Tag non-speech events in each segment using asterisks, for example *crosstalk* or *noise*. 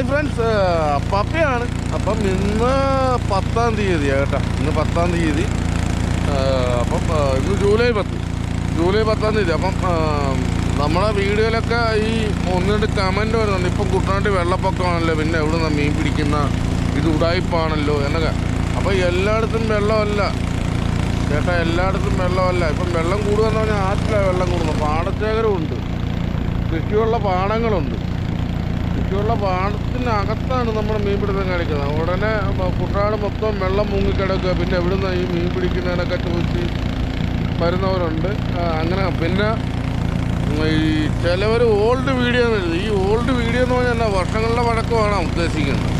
Hi friends പപ്പയാണ്. അപ്പം ഇന്ന് പത്താം തീയതി കേട്ടോ. ഇന്ന് പത്താം തീയതി. ആ, അപ്പം ഇന്ന് ജൂലൈ പത്ത്. ജൂലൈ പത്താം തീയതി. അപ്പം നമ്മളെ വീഡിയോയിലൊക്കെ ഈ ഒന്ന് രണ്ട് കമന്റ് വരുന്നുണ്ട്. ഇപ്പം കുട്ടനാട്ടിൽ വെള്ളപ്പൊക്കമാണല്ലോ. പിന്നെ എവിടെ നിന്ന് മീൻ പിടിക്കുന്ന ഇത് ഉടായ്പാണല്ലോ എന്നൊക്കെ. അപ്പോൾ എല്ലായിടത്തും വെള്ളമല്ല. ചേട്ടാ എല്ലായിടത്തും വെള്ളമല്ല. ഇപ്പം വെള്ളം കൂടുക എന്ന് പറഞ്ഞാൽ ആറ്റിലാണ് വെള്ളം കൂടുന്നത്. പാടശേഖരമുണ്ട്. കൃഷിയുള്ള പാടങ്ങളുണ്ട്. ചുറ്റുമുള്ള പാടത്തിനകത്താണ് നമ്മൾ മീൻ പിടുത്തം കാണിക്കുന്നത്. ഉടനെ കുട്ടനാട് മൊത്തം വെള്ളം മുങ്ങിക്കിടക്കുക. പിന്നെ എവിടുന്ന ഈ മീൻ പിടിക്കുന്നതിനൊക്കെ ചോദിച്ച് വരുന്നവരുണ്ട്. അങ്ങനെ പിന്നെ ഈ ചിലവർ ഓൾഡ് വീഡിയോ എന്ന് ഈ ഓൾഡ് വീഡിയോ എന്ന് പറഞ്ഞാൽ വർഷങ്ങളുടെ വഴക്കമാണ് ഉദ്ദേശിക്കുന്നത്.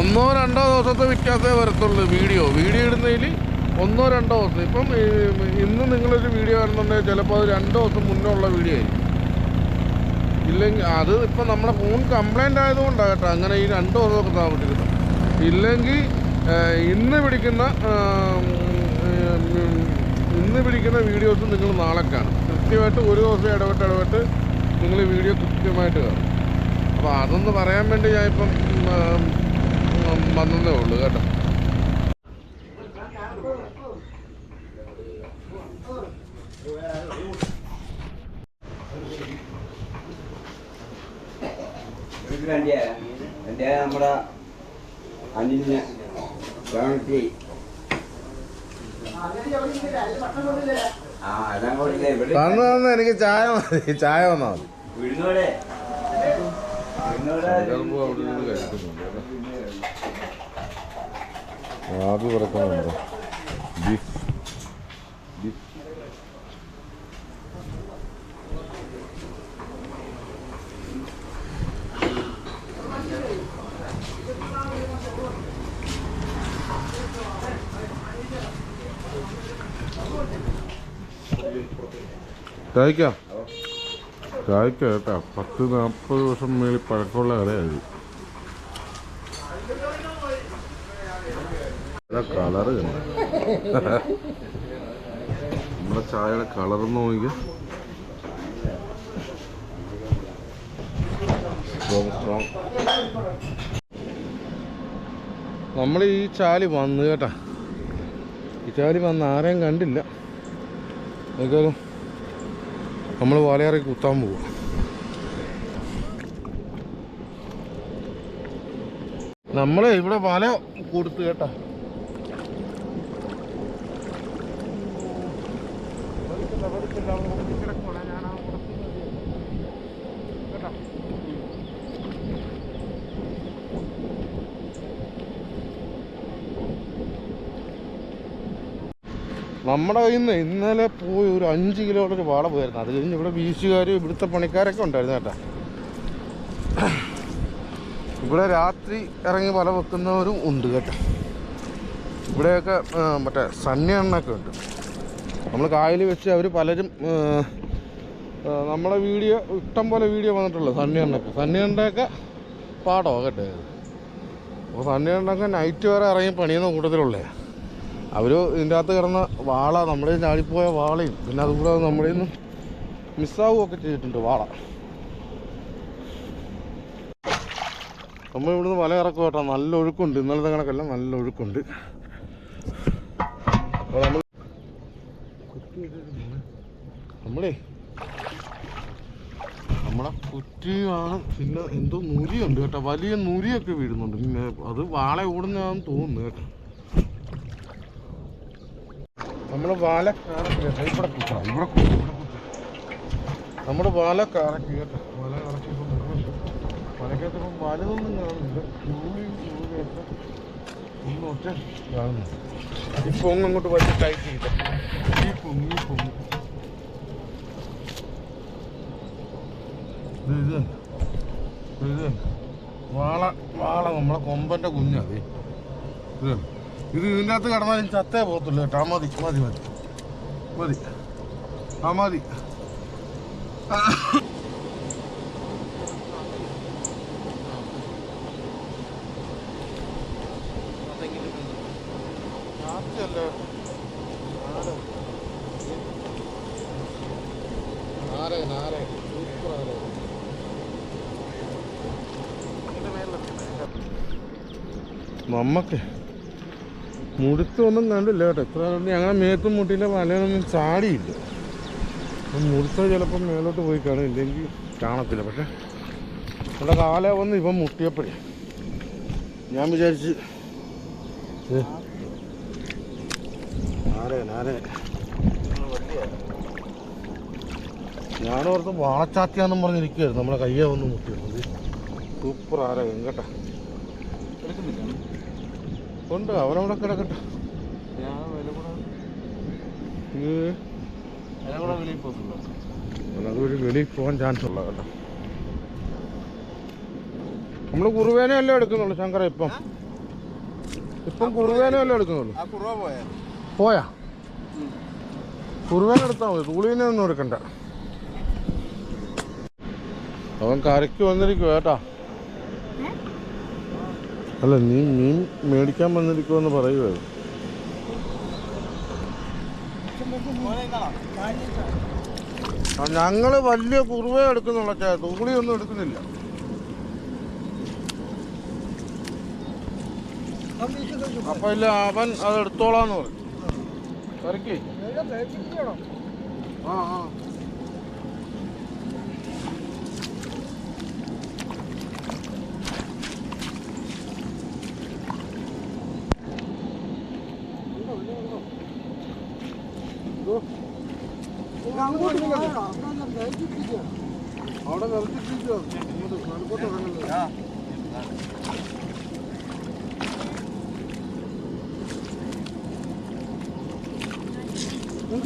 ഒന്നോ രണ്ടോ ദിവസത്തെ വ്യത്യാസമേ വരത്തുള്ളൂ വീഡിയോ വീഡിയോ ഇടുന്നതിൽ ഒന്നോ രണ്ടോ ദിവസം. ഇപ്പം ഇന്ന് നിങ്ങളൊരു വീഡിയോ കാണുന്നുണ്ടെങ്കിൽ ചിലപ്പോൾ അത് രണ്ട് ദിവസം മുന്നേ ഉള്ള വീഡിയോ ആയിരിക്കും. ഇല്ലെങ്കിൽ അത് ഇപ്പം നമ്മുടെ ഫോൺ കംപ്ലൈന്റ് ആയതുകൊണ്ടാണ് കേട്ടോ. അങ്ങനെ ഈ രണ്ട് ദിവസമൊക്കെ താമസിക്കുന്നത് ഇല്ലെങ്കിൽ ഇന്ന് പിടിക്കുന്ന ഇന്ന് പിടിക്കുന്ന വീഡിയോസ് നിങ്ങൾ നാളെ കാണും. കൃത്യമായിട്ട് ഒരു ദിവസം ഇടപെട്ട് ഇടപെട്ട് നിങ്ങൾ വീഡിയോ കൃത്യമായിട്ട് കാണും. അപ്പോൾ അതൊന്ന് പറയാൻ വേണ്ടി ഞാനിപ്പം വന്നതേ ഉള്ളൂ കേട്ടോ. ഇത് വണ്ടിയാ? വണ്ടിയാ നമ്മുടെ അനിലിന് ഗവൺമെന്റ് ആ എല്ലാം കൊടുക്കില്ലേ ഇവിടെ തന്നു തന്നു എനിക്ക് ചായ മതി ചായ വന്നാ മതി. ആദ്യം പറക്കുന്നുണ്ടോ ബീഫ്. ചായക്കാം ചായക്ക കേട്ടാ. പത്ത് നാൽപ്പത് വർഷം മേളിൽ പഴക്കമുള്ള കടയായത് കളറ് കണ്ട? ചായയുടെ കളർ നോക്കിക്ക. സ്ട്രോങ് സ്ട്രോങ് നമ്മൾ ഈ ചാലി വന്നു കേട്ടാ. ഈ ചാലി വന്ന് ആരെയും കണ്ടില്ല. ഏതായാലും നമ്മൾ വാലയാറി കുത്താൻ പോവുക നമ്മൾ ഇവിടെ വല കൊടുത്തു കേട്ടാ. നമ്മുടെ കയ്യിൽ നിന്ന് ഇന്നലെ പോയി ഒരു അഞ്ച് കിലോയുടെ ഒരു വാള പോയിരുന്നു. അത് കഴിഞ്ഞ് ഇവിടെ വീശുകാർ ഇവിടുത്തെ പണിക്കാരൊക്കെ ഉണ്ടായിരുന്നു കേട്ടോ. ഇവിടെ രാത്രി ഇറങ്ങി വല വെക്കുന്നവരും ഉണ്ട് കേട്ടോ. ഇവിടെയൊക്കെ മറ്റേ സണ്ണി എണ്ണൊക്കെ ഉണ്ട്. നമ്മൾ കായലിൽ വെച്ച് അവർ പലരും നമ്മളെ വീഡിയോ ഇഷ്ടം പോലെ വീഡിയോ വന്നിട്ടുള്ളൂ സണ്ണി സണ്ണിയണ്ണൊക്കെ സണ്ണി എണ്ണയൊക്കെ പാടോ കേട്ടോ. ഇത്. അപ്പോൾ സണ്ണിയണ്ണൊക്കെ നൈറ്റ് വരെ ഇറങ്ങി പണിയുന്ന കൂട്ടത്തിലുള്ളേ അവർ ഇതിന്റെ അകത്ത് കിടന്ന വാള നമ്മുടെ ചാടിപ്പോയ വാളയും പിന്നെ അതുകൂടെ നമ്മുടെ നിന്ന് മിസ്സാവുകയൊക്കെ ചെയ്തിട്ടുണ്ട് വാള. നമ്മൾ ഇവിടുന്ന് വല ഇറക്കും കേട്ടോ. നല്ല ഒഴുക്കുണ്ട്. ഇന്നലത്തെ കണക്കല്ല നല്ല ഒഴുക്കുണ്ട്. നമ്മളേ നമ്മളെ കുറ്റിയാണ്. പിന്നെ എന്തോ നൂരിയുണ്ട് കേട്ടോ. വലിയ നൂരിയൊക്കെ വീഴുന്നുണ്ട്. പിന്നെ അത് വാള ഓടുന്നതാണെന്ന് തോന്നുന്നു കേട്ടോ. നമ്മൾ വാല ഇവിടെ ഇവിടെ നമ്മുടെ വാല കറക്കി കേട്ടോ വല കറക്കി ഇപ്പം മുഴുവൻ വലക്കകത്ത് ഇപ്പം വലുതൊന്നും കാണുന്നില്ല. ഒന്നും ഒറ്റ കാണുന്നു ഈ പൊങ്ങ് അങ്ങോട്ട് വലിയ ടൈറ്റ് ചെയ്ത ഈ പൊങ്ങ് ഈ പൊങ്ങ്. ഇത് ഇത് വാള വാള നമ്മളെ കൊമ്പന്റെ കുഞ്ഞാതെ ഇത്. ഇത് ഇതിന്റെ അകത്ത് കിടന്നാലും ചത്തേ പോകത്തുള്ളൂ കേട്ടോ. ആ മതി മതി മതി. മതി. ആ മതി. നാരക നാരക സൂപ്പർ നാരക ഇതിന്റെ നമ്മക്ക് കണ്ടില്ല കേട്ടോ. എത്ര കണ്ട് ഞങ്ങളെ മേത്തും മുട്ടിയില്ല വലയൊന്നും ചാടിയില്ല. മുടുത്ത ചിലപ്പം മേലോട്ട് പോയി കാണും. ഇല്ലെങ്കിൽ കാണത്തില്ല. പക്ഷെ ഇവിടെ കാല വന്ന് ഇപ്പം മുട്ടിയപ്പോഴേ. ഞാൻ വിചാരിച്ച് ഏ, ആരേൻ ആരേൻ ഞാനോർത്ത് വാളച്ചാത്തിയാന്നും പറഞ്ഞിരിക്കുകയായിരുന്നു നമ്മുടെ കയ്യെ വന്ന് മുട്ടിയത്. സൂപ്പർ ആരാ കേട്ടാ ഉണ്ട്. അവനവിടെ കിടക്കട്ടെ. അതൊരു വെളിയിൽ പോകാൻ ചാൻസ് ഉള്ള കേട്ടോ. നമ്മൾ കുറുവേനയല്ലേ എടുക്കുന്നുള്ളൂ ശങ്കര ഇപ്പം? ഇപ്പം കുറുവേനയല്ലേ എടുക്കുന്നുള്ളൂ? ആ കുറവ പോയാ? പോയാ? കുറുവേന എടുത്താൽ മതി തൂളീനെ ഒന്നും എടുക്കണ്ട. അവൻ കരയ്ക്ക് വന്നിരിക്കും കേട്ടാ. അല്ല നീ മീൻ മേടിക്കാൻ വന്നിരിക്കുമെന്ന് പറയുമായിരുന്നു ആ, ഞങ്ങൾ വലിയ കുറുവേ എടുക്കുന്നുള്ള ചേ തൂളിയൊന്നും എടുക്കുന്നില്ല. അപ്പൊ ഇല്ല അവൻ അത് എടുത്തോളാന്ന് പറഞ്ഞു. കറിക്ക്. ആ ആ അവിടെ നിർത്തിപ്പിച്ചോ ഇങ്ങോട്ട് നടുക്കോട്ട് ഇറങ്ങുന്നത് വേണ്ട ചേ.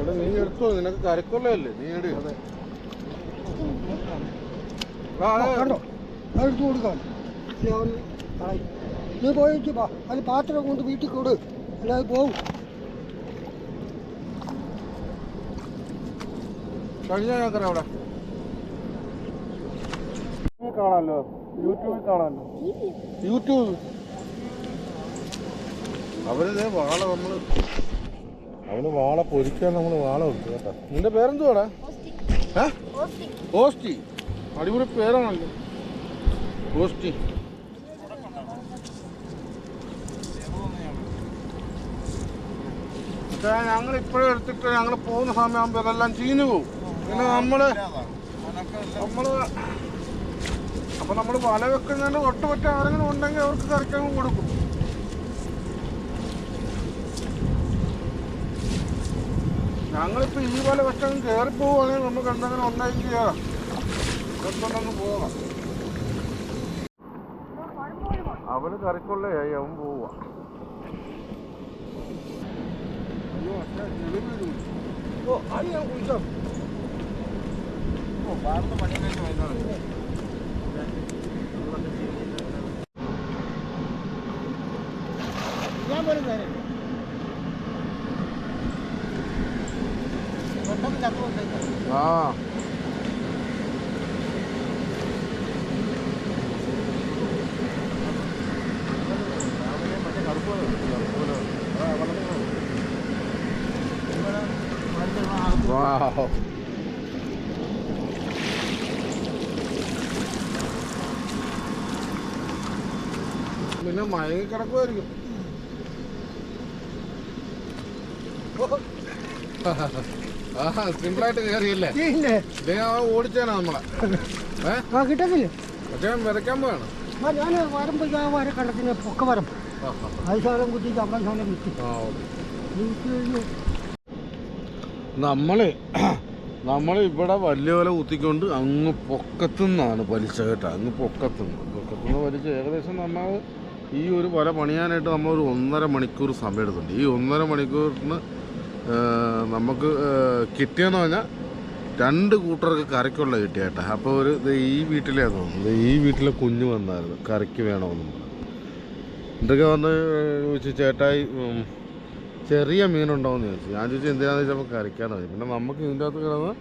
എടാ നീ എടുത്തോ നിനക്ക് നീ എടു. കണ്ടോ? കൊടുക്കാം. കളയും. നീ പോയിട്ട് വാ. അത് പാത്രം കൊണ്ട് വീട്ടിൽ കൊടു. അല്ലാതെ പോവും. കഴിഞ്ഞ ഞങ്ങൾക്കറിയാം അവിടെ. കാണാമല്ലോ യൂട്യൂബിൽ കാണാമല്ലോ യൂട്യൂബ്. അവരിതേ വാള നമ്മൾ അവന് വാള പൊരിക്കാൻ നമ്മൾ വാള കൊടുത്തു കേട്ടോ. നിന്റെ പേരെന്തുവാടാ? ഓസ്റ്റി. അടിപൊളി പേരാണല്ലോ. ഓസ്റ്റി. ഞങ്ങൾ ഇപ്പോഴും എടുത്തിട്ട് ഞങ്ങൾ പോകുന്ന സമയമാകുമ്പോൾ അതെല്ലാം ചീഞ്ഞു പോകും പിന്നെ നമ്മൾ നമ്മൾ അപ്പൊ നമ്മൾ വല വെക്കുന്നതിന് ഒട്ടുപറ്റ ആരെങ്കിലും ഉണ്ടെങ്കിൽ അവർക്ക് കറിക്കാൻ കൊടുക്കും. ഞങ്ങളിപ്പോ ഈ പോലെ വെച്ചങ്ങ് കയറി പോവുകയാണെങ്കിൽ നമുക്ക് എന്തെങ്കിലും ഉണ്ടായി ചെയ്യാം എടുത്തോണ്ടങ്ങ് പോകാം അവന് കറിക്കൊള്ളയായി അവൻ പോവാ. ഞാൻ കുളിച്ചോ? ആ Wow. പിന്നെ മയങ്ങി കിടക്കുമായിരിക്കും സിമ്പിളായിട്ട് കയറിയല്ലേ? ആ ഓടിച്ചാണ് നമ്മളെ. *laughs* ആ കിട്ടത്തില്ലേ? പക്ഷേ വിതയ്ക്കാൻ പോവാണ്. ഞാൻ വരുമ്പോൾ ഞാൻ വരെ കണ്ടത്തിന് പൊക്ക വരം. അത് ശാലം കുത്തിച്ച് അമ്പത് ശാലം വിറ്റ്. ആ ഓക്കെ നമ്മൾ *clears throat* നമ്മൾ ഇവിടെ വലിയ വില കുത്തിക്കൊണ്ട് അങ്ങ് പൊക്കത്തുനിന്നാണ് പലിശ കേട്ടോ. അങ്ങ് പൊക്കത്തുനിന്ന്. പൊക്കത്തുനിന്ന് പലിശ ഏകദേശം നമ്മൾ ഈ ഒരു വല പണിയാനായിട്ട് നമ്മൾ ഒരു ഒന്നര മണിക്കൂർ സമയം എടുത്തിട്ടുണ്ട് ഈ ഒന്നര മണിക്കൂറിന് നമുക്ക് കിട്ടിയെന്ന് പറഞ്ഞാൽ രണ്ട് കൂട്ടർക്ക് കറിക്കുള്ള കിട്ടിയേട്ടാ അപ്പോൾ ഒരു ഈ വീട്ടിലേ തോന്നുന്നു. ഈ വീട്ടിലെ കുഞ്ഞ് വന്നായിരുന്നു. കറിക്ക് വേണമെന്നും ഇതൊക്കെ വന്ന് ചോദിച്ചു ചേട്ടായി ചെറിയ മീനുണ്ടോയെന്ന് ചോദിച്ചു. ഞാൻ ചോദിച്ചു എന്തിനാന്ന് ചോദിച്ചപ്പോൾ കറിക്കാന്ന് ചോദിച്ചു പിന്നെ നമുക്ക് ഇതിന്റെ അകത്ത് കിടന്ന്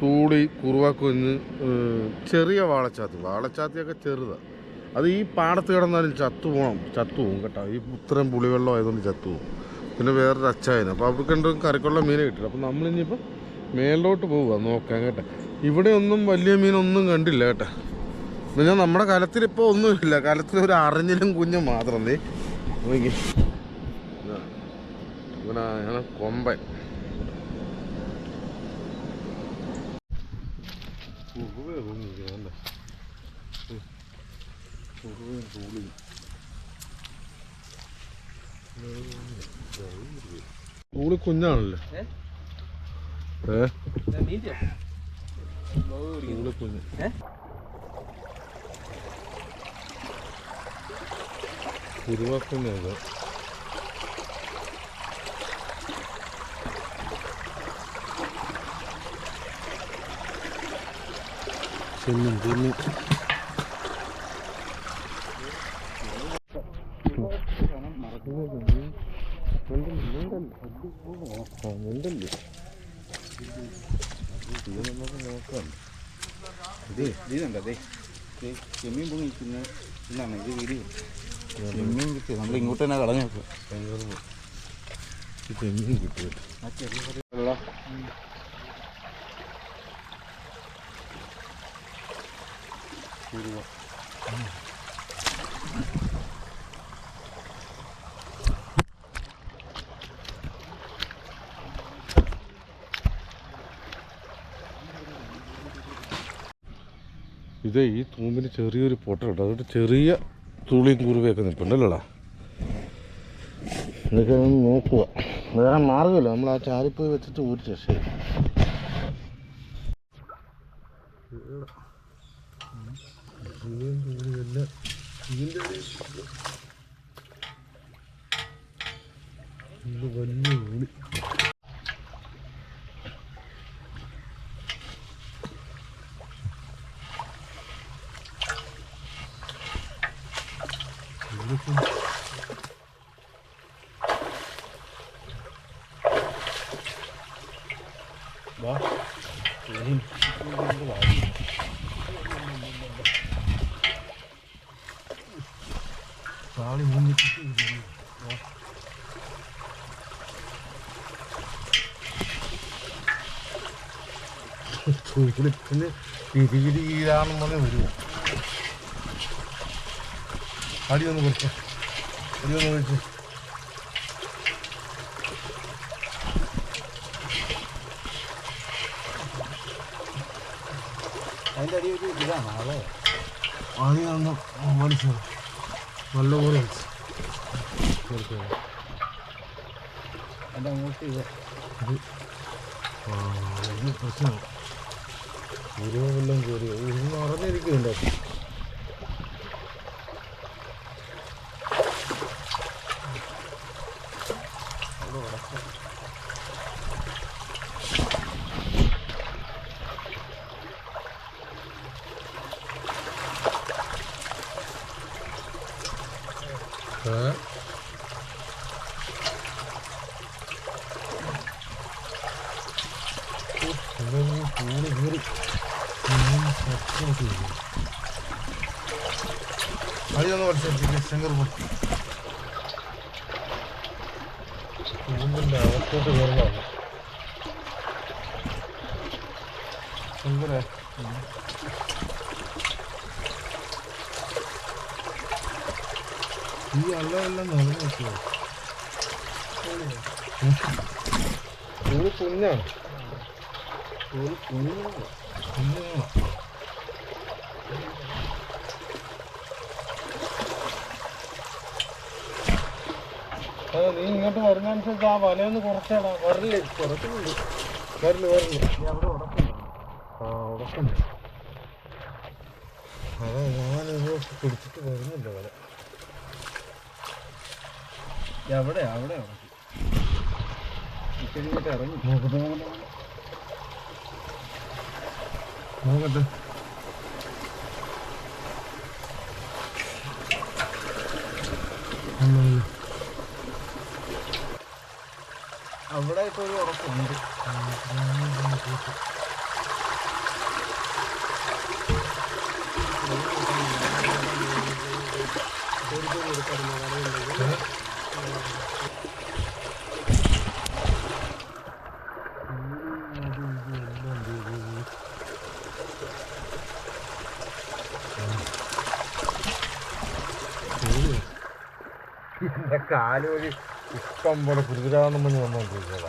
തൂളി കുറുവാക്കുഞ്ഞ് ചെറിയ വാളച്ചാത്തി. വാളച്ചാത്തിയൊക്കെ ചെറുതാണ് അത് ഈ പാടത്ത് കിടന്നാലും ചത്തു പോകണം ചത്തു പോകും കേട്ടോ. ഈ ഇത്രയും പുളിവെള്ളം ആയതുകൊണ്ട് ചത്തു പോകും പിന്നെ വേറൊരു അച്ചായനും അപ്പോൾ അവർക്ക് രണ്ടും കറിക്കുള്ള മീനെ കിട്ടില്ല അപ്പോൾ നമ്മളിനിയിപ്പോൾ മേളിലോട്ട് പോവുക നോക്കാം കേട്ടോ ഇവിടെ ഒന്നും വലിയ മീനൊന്നും കണ്ടില്ല കേട്ടോ പിന്നെ നമ്മുടെ കലത്തിൽ ഇപ്പോൾ ഒന്നുമില്ല കലത്തിൽ ഒരു അറിഞ്ഞിലും കുഞ്ഞും മാത്രം നീ ഇവനാണ് കൊമ്പൻ ഉറുവേ തോന്നിയിരിക്കുന്നല്ലേ ഉറുവയും തൂളി കുഞ്ഞാണല്ലേ? ഏ? തൂളി കുഞ്ഞ്. ഉരുവാക്കുന്നത് ചെമ്മീൻ ചെമ്മീൻ ഇതുണ്ടേ? ചെമ്മീൻ പൊങ്ങിക്കുന്ന ഇത് വീഡിയോ ചെമ്മീൻ കിട്ടി. നമ്മൾ ഇങ്ങോട്ട് തന്നെ കളഞ്ഞു നോക്കുക ഈ ചെറിയ കിട്ടുമല്ലോ ഇത് ഈ തൂമ്പിന് ചെറിയൊരു പൊട്ടുണ്ട് അതുകൊണ്ട് ചെറിയ തുളിയും കുറുവയൊക്കെ നിൽപ്പുണ്ടല്ലോടാ ഇതൊക്കെ നോക്കുക. വേറെ മാർഗമില്ല നമ്മൾ ആ ചാരിപ്പോയി വെച്ചിട്ട് ഊരിച്ച ശരി വലിയ ഉളി താളി മുങ്ങിച്ചിട്ട് ചുരുക്കിന് പിരികിരിയാണെന്ന് പറഞ്ഞ് വരുമോ അടി ഒന്ന് കുറിച്ച് അടി ഒന്ന് കുറിച്ച് അതിന്റെ അടി ഒരു ഇതാണ് അതെ ഒന്ന് വലിച്ചു നല്ലപോലെ വലിച്ചു. അതിന്റെ അങ്ങോട്ട് ഇത്? ഇത് ഓരോ ഉരുവെല്ലാം കയറി ഉരുന്ന് കയറുന്നതാണ് ശങ്കരേ ഈ വെള്ളമെല്ലാം നിറഞ്ഞു നിൽക്കുമോ ഒരു കുഞ്ഞാണ്. ഒരു കുഞ്ഞാണ്. കുഞ്ഞാണ് അതെ നീ ഇങ്ങോട്ട് വരുന്നതനുസരിച്ച് ആ വലയൊന്ന് കുറച്ചാണ് വരൽ കുറച്ചുണ്ട്. വരൽ വരൽ. അവിടെ ഉടക്കുണ്ട് ആ ഉടക്കുണ്ട് അതാ ഞാനിത് പിടിച്ചിട്ട് വരുന്നില്ല വല എവിടെ അവിടെ ഉടക്കി ഇറങ്ങി. നോക്കട്ടെ നോക്കട്ടെ. നോക്കട്ടെ. ചെറുതായിട്ട് ഒരു ഉറപ്പുണ്ട്. കാലൊരു ഇഷ്ടം പോലെ കുരുതിരാണെന്ന് പറഞ്ഞ് വന്നോണ്ടിരിക്കല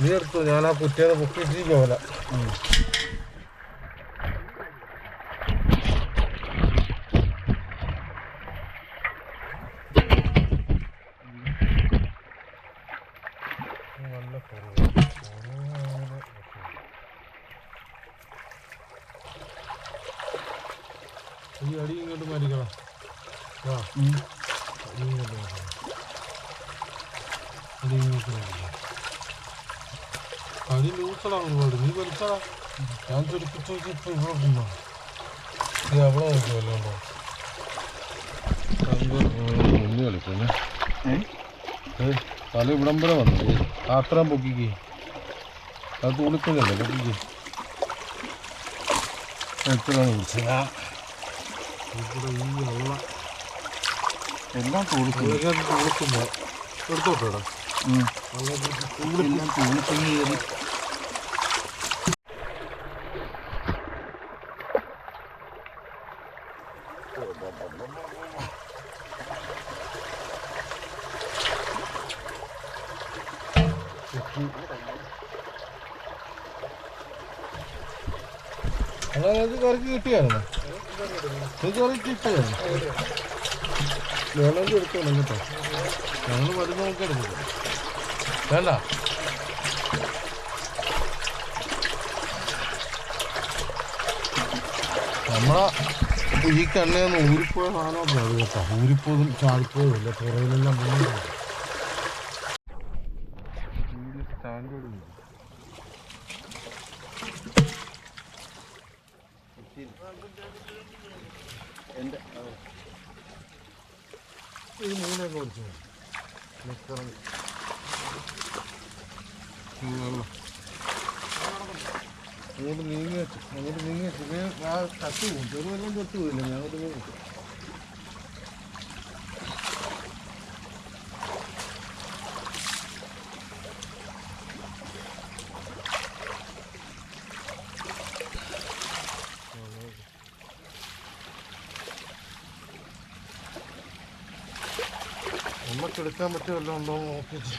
നീ എടുത്തു? ഞാൻ ആ കുറ്റിയെ പൊക്കിട്ടിരിക്കോല നല്ല കുറവ് ഈ അടി ഇങ്ങോട്ട് മരിക്കണം ആ അടി ഇങ്ങോട്ട് മരിക്കണം അടി ഇങ്ങോട്ട് മരിക്കണം അടി ഒരുപാട് നീ വലിച്ചടാ ഞാൻ ചുരുക്കിച്ച് വെച്ച് ഇവിടെ തിന്നോ ഇത് അവിടെ നോക്കുമല്ലോ ഉണ്ടോ ഒന്ന് കളിക്കുന്നേ തല ഇവിടം വരെ വന്നു ആത്രം പൊക്കിക്ക് അത് തുളിക്കുന്നല്ലേ പൊക്കിക്ക് എത്രയാണ് വിളിച്ചത് ഇവിടെ ഈ വെള്ള എല്ലാം തുളിക്കും ഇതിനകത്ത് തുളുക്കുമ്പോ ഇത് കറിക്ക് കിട്ടിയായിരുന്നു? ഇത് കറി കിട്ടിയായിരുന്നു? വേണമെങ്കിൽ എടുത്തോളൂ കേട്ടോ ഞങ്ങൾ വരുന്ന നോക്കി എടുക്കും വേണ്ട നമ്മളെ ഈ കണ്ണയൊന്ന് ഊരിപ്പോയ സാധനമൊക്കെ അത് കേട്ടോ. ഊരിപ്പോതും ചാടിപ്പോതും ഇല്ല പോകുന്നു സ്റ്റാൻഡേർഡ് എന്റെ ഈ മൂന്നൊക്കെ ഓടിച്ചു നിക്കറങ്ങി അങ്ങോട്ട് നീങ്ങി. വെച്ചു അങ്ങോട്ട് നീങ്ങി. വെച്ചു ആ തട്ടു പോകും ചെറുവെല്ലാം തൊട്ട് പോയില്ല ഞാൻ അങ്ങോട്ട് പോകും നമുക്ക് എടുക്കാൻ പറ്റുമല്ലോ ഉണ്ടോ നോക്കിയിട്ട്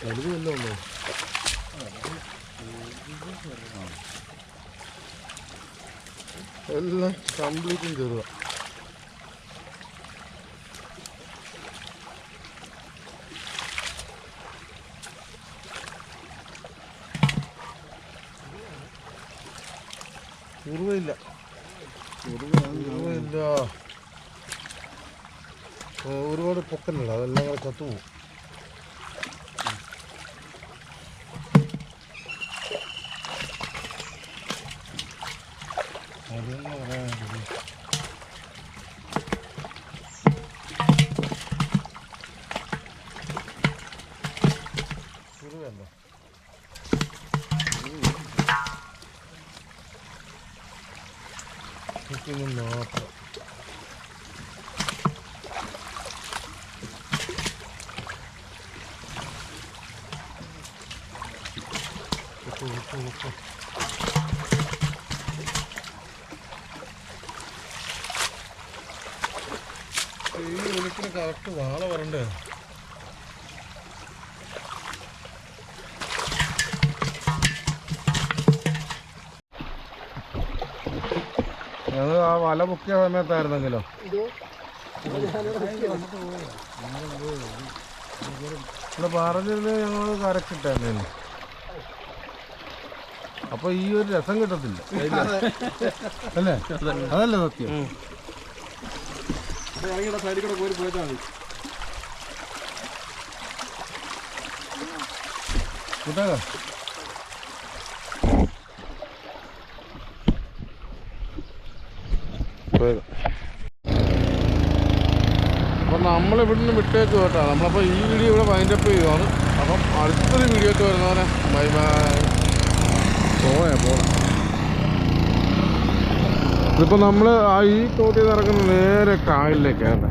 വലുത് വല്ലതും ഉണ്ടോ എല്ലാം കംപ്ലീറ്റും ചെറുതാണ് ആ, ഒരുപാട് പൊക്കനല്ല അതെല്ലാം കൂടെ ചത്തുപോകും. ഈ ഉലിക്കിന് കറക്റ്റ് വാള വരണ്ടേ ഞങ്ങൾ ആ വല പൊക്കിയ സമയത്തായിരുന്നെങ്കിലോ? ഇവിടെ പറഞ്ഞിരുന്നത് ഞങ്ങൾ കരക്കിട്ടായിരുന്നു അപ്പൊ ഈ ഒരു രസം കിട്ടത്തില്ല. അല്ലേ? അതല്ലേ സത്യം? സൈഡിൽ കൂടെ പോയി പോയിട്ടാ മതി. പോയത് അപ്പം നമ്മൾ ഇവിടുന്ന് വിട്ടേക്ക് കേട്ടോ. നമ്മളപ്പോൾ ഈ വീഡിയോ ഇവിടെ വൈൻഡപ്പ് ചെയ്യുവാണ്. അപ്പം അടുത്തൊരു വീഡിയോ ഒക്കെ വരുന്നവരെ. ബൈ ബൈ പോണേ പോണേ ഇതിപ്പോൾ നമ്മൾ ആ ഈ തോട്ടിൽ നിന്ന് ഇറങ്ങുന്ന നേരെ കായലിലേക്കാണ്.